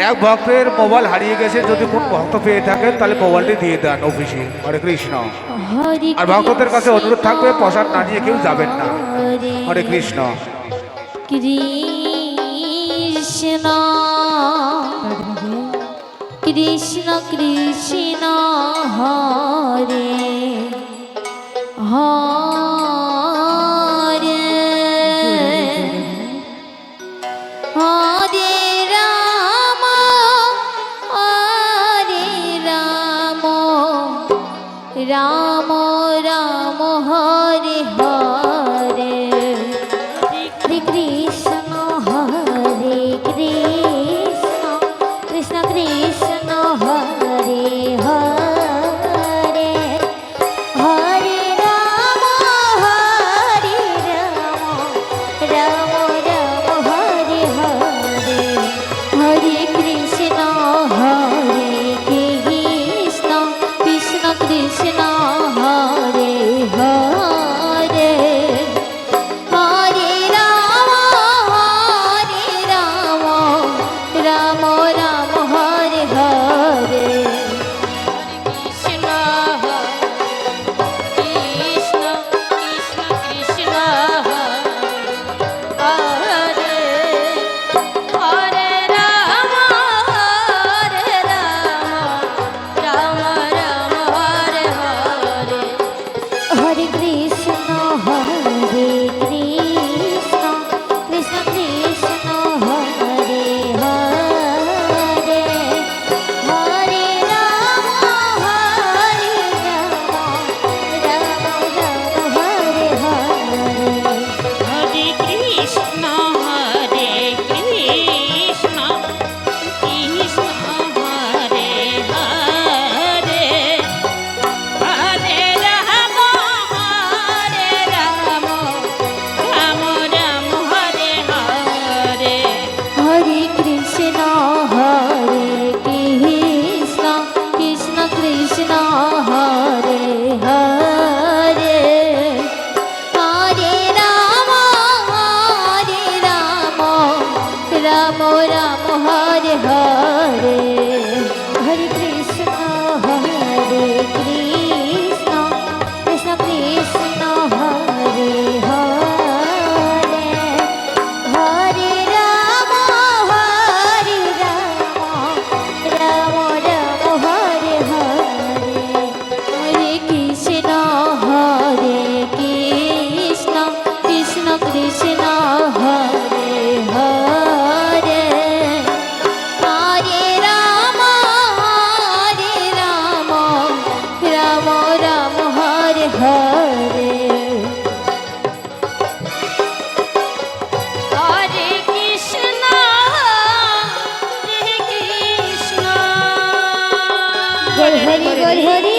এক ভক্তের মোবাইল হারিয়ে গেছে যদি কোন ভক্ত পেয়ে থাকেন তাহলে মোবাইলটি দিয়ে দেন অফিসে হরে কৃষ্ণ। আর ভক্তদের কাছে অনুরোধ থাকবে প্রসাদ না নিয়ে কেউ যাবেন না। হরে কৃষ্ণ। কৃষ্ণ। কৃষ্ণ কৃষ্ণ হরে। হরে Hari Hari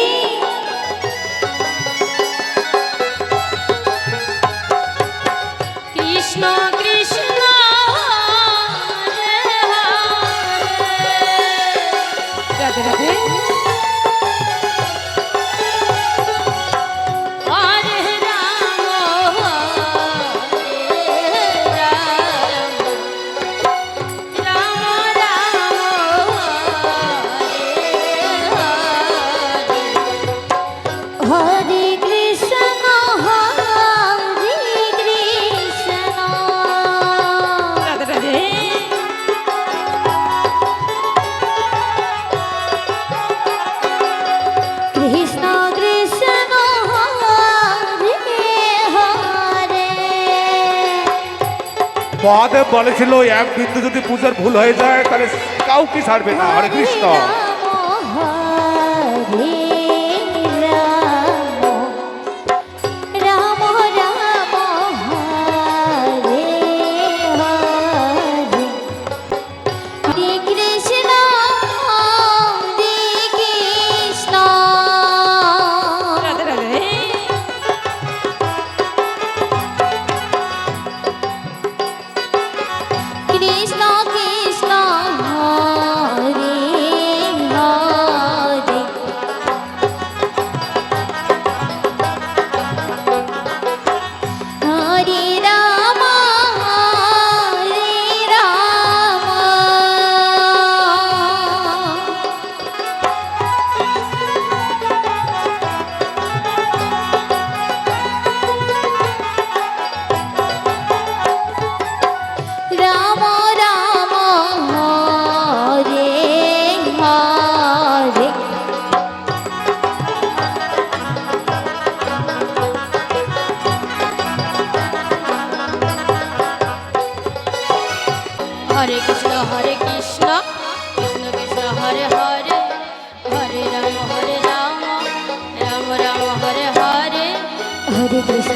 মহাদেব বলেছিল এক বিন্দু যদি পূজার ভুল হয়ে যায়, তাহলে কাউকে ছাড়বে না। হরে কৃষ্ণ।